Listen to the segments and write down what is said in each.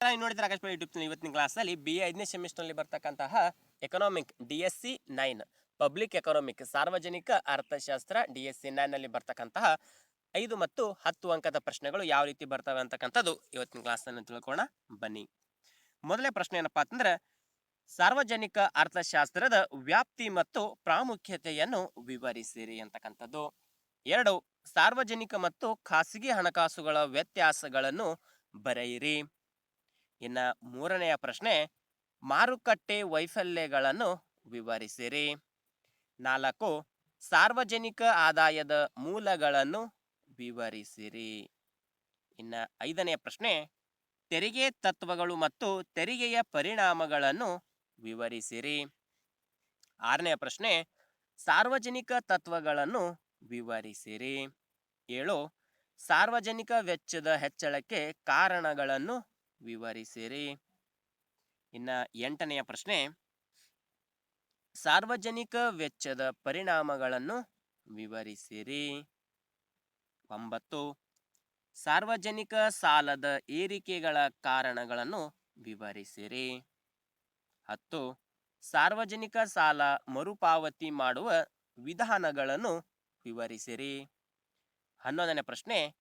ನೋಡಿದ್ರೆ ಆಕಾಶವಾಣಿ ಯೂಟ್ಯೂಬ್ ಇವತ್ತಿನ ಕ್ಲಾಸಲ್ಲಿ ಬಿ ಐದನೇ ಸೆಮಿಸ್ಟರ್ನಲ್ಲಿ ಬರ್ತಕ್ಕಂತಹ economic D S C nine public economic ಸಾರ್ವಜನಿಕ ಅರ್ಥಶಾಸ್ತ್ರ ಡಿ ಎಸ್ ಸಿ ನೈನ್ನಲ್ಲಿ ಬರ್ತಕ್ಕಂತಹ ಐದು ಮತ್ತು ಹತ್ತು ಅಂಕದ ಪ್ರಶ್ನೆಗಳು ಯಾವ ರೀತಿ ಬರ್ತವೆ ಅಂತಕ್ಕಂಥದ್ದು ಇವತ್ತಿನ ಕ್ಲಾಸನ್ನು ತಿಳ್ಕೊಳ್ಳೋಣ. ಬನ್ನಿ. ಮೊದಲನೇ ಪ್ರಶ್ನೆ ಏನಪ್ಪಾ ಅಂತಂದ್ರೆ, ಸಾರ್ವಜನಿಕ ಅರ್ಥಶಾಸ್ತ್ರದ ವ್ಯಾಪ್ತಿ ಮತ್ತು ಪ್ರಾಮುಖ್ಯತೆಯನ್ನು ವಿವರಿಸಿರಿ ಅಂತಕ್ಕಂಥದ್ದು. ಎರಡು, ಸಾರ್ವಜನಿಕ ಮತ್ತು ಖಾಸಗಿ ಹಣಕಾಸುಗಳ ವ್ಯತ್ಯಾಸಗಳನ್ನು ಬರೆಯಿರಿ. ಇನ್ನ ಮೂರನೆಯ ಪ್ರಶ್ನೆ, ಮಾರುಕಟ್ಟೆ ವೈಫಲ್ಯಗಳನ್ನು ವಿವರಿಸಿರಿ. ನಾಲ್ಕು, ಸಾರ್ವಜನಿಕ ಆದಾಯದ ಮೂಲಗಳನ್ನು ವಿವರಿಸಿರಿ. ಇನ್ನ ಐದನೆಯ ಪ್ರಶ್ನೆ, ತೆರಿಗೆ ತತ್ವಗಳು ಮತ್ತು ತೆರಿಗೆಯ ಪರಿಣಾಮಗಳನ್ನು ವಿವರಿಸಿರಿ. ಆರನೆಯ ಪ್ರಶ್ನೆ, ಸಾರ್ವಜನಿಕ ತತ್ವಗಳನ್ನು ವಿವರಿಸಿರಿ. ಏಳು, ಸಾರ್ವಜನಿಕ ವೆಚ್ಚದ ಹೆಚ್ಚಳಕ್ಕೆ ಕಾರಣಗಳನ್ನು ವಿವರಿಸಿರಿ. ಇನ್ನ ಎಂಟನೆಯ ಪ್ರಶ್ನೆ, ಸಾರ್ವಜನಿಕ ವೆಚ್ಚದ ಪರಿಣಾಮಗಳನ್ನು ವಿವರಿಸಿರಿ. ಒಂಬತ್ತು, ಸಾರ್ವಜನಿಕ ಸಾಲದ ಏರಿಕೆಗಳ ಕಾರಣಗಳನ್ನು ವಿವರಿಸಿರಿ. ಹತ್ತು, ಸಾರ್ವಜನಿಕ ಸಾಲ ಮರುಪಾವತಿ ಮಾಡುವ ವಿಧಾನಗಳನ್ನು ವಿವರಿಸಿರಿ. ಹನ್ನೊಂದನೇ ಪ್ರಶ್ನೆ,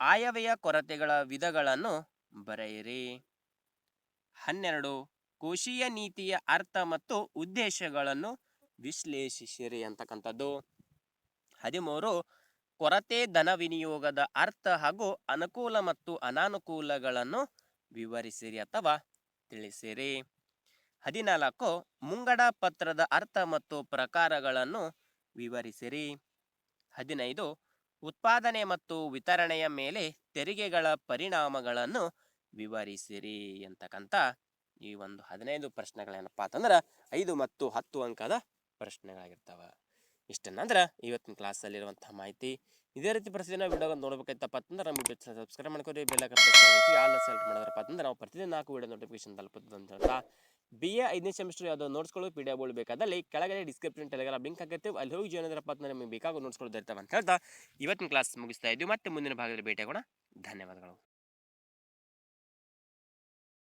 ಆಯವ್ಯಯ ಕೊರತೆಗಳ ವಿಧಗಳನ್ನು ಬರೆಯಿರಿ. ಹನ್ನೆರಡು, ಕೋಶೀಯ ನೀತಿಯ ಅರ್ಥ ಮತ್ತು ಉದ್ದೇಶಗಳನ್ನು ವಿಶ್ಲೇಷಿಸಿರಿ ಅಂತಕ್ಕಂಥದ್ದು. ಹದಿಮೂರು, ಕೊರತೆ ಧನ ವಿನಿಯೋಗದ ಅರ್ಥ ಹಾಗೂ ಅನುಕೂಲ ಮತ್ತು ಅನಾನುಕೂಲಗಳನ್ನು ವಿವರಿಸಿರಿ ಅಥವಾ ತಿಳಿಸಿರಿ. ಹದಿನಾಲ್ಕು, ಮುಂಗಡ ಪತ್ರದ ಅರ್ಥ ಮತ್ತು ಪ್ರಕಾರಗಳನ್ನು ವಿವರಿಸಿರಿ. ಹದಿನೈದು, ಉತ್ಪಾದನೆ ಮತ್ತು ವಿತರಣೆಯ ಮೇಲೆ ತೆರಿಗೆಗಳ ಪರಿಣಾಮಗಳನ್ನು ವಿವರಿಸಿರಿ ಅಂತಕ್ಕಂಥ ಈ ಒಂದು ಹದಿನೈದು ಪ್ರಶ್ನೆಗಳೇನಪ್ಪ ಅಂತಂದ್ರೆ ಐದು ಮತ್ತು ಹತ್ತು ಅಂಕದ ಪ್ರಶ್ನೆಗಳಾಗಿರ್ತವೆ. ಇಷ್ಟನ್ನಂದ್ರೆ ಇವತ್ತಿನ ಕ್ಲಾಸಲ್ಲಿರುವಂಥ ಮಾಹಿತಿ ಇದೇ ರೀತಿ ಪ್ರತಿದಿನ ವಿಡಿಯೋ ನೋಡ್ಬೇಕಾಯ್ತಪ್ಪ ಅಂತಂದ್ರೆ ನಮ್ಮ ವಿಡಿಯೋ ಸಬ್ಸ್ಕ್ರೈಬ್ ಮಾಡ್ಕೊರಿ ಬೆಲ್ಲ ಆಲ್ ಸೆಲೆಕ್ಟ್ ಮಾಡಿದ್ರಪ್ಪ ಅಂತಂದ್ರೆ ನಾವು ಪ್ರತಿದಿನ ನಾಲ್ಕು ವಿಡಿಯೋ ನೋಟಿಫಿಕೇಶನ್ ತಲುಪುತ್ತದೆ ಅಂತ ಹೇಳ್ತಾ ಬಿ ಎ ಐದನೇ ಸೆಮಿಸ್ಟರ್ ಯಾವುದೋ ನೋಟ್ಸ್ಗಳು ಪಿ ಡಿ ಎಫ್ ಬೇಕಾದಲ್ಲಿ ಕೆಳಗಡೆ ಡಿಸ್ಕ್ರಿಪ್ಷನ್ ಟೆಲಿಗ್ರಾಮ್ ಲಿಂಕ್ ಆಗಿರ್ತೀವಿ ಅಲ್ಲಿ ಹೋಗಿ ಜಾಯ್ನ್ ಇದ್ರಪ್ಪ ಅಂತಂದ್ರೆ ನಿಮಗೆ ಬೇಕಾಗೋ ನೋಟ್ಸ್ಗಳು ಇರ್ತಾವೆ ಅಂತ ಹೇಳ್ತಾ ಇವತ್ತಿನ ಕ್ಲಾಸ್ ಮುಗಿಸ್ತಾ ಇದ್ದೀವಿ ಮತ್ತೆ ಮುಂದಿನ ಭಾಗದಲ್ಲಿ ಭೇಟಿಯಾಗೋಣ. ಧನ್ಯವಾದಗಳು.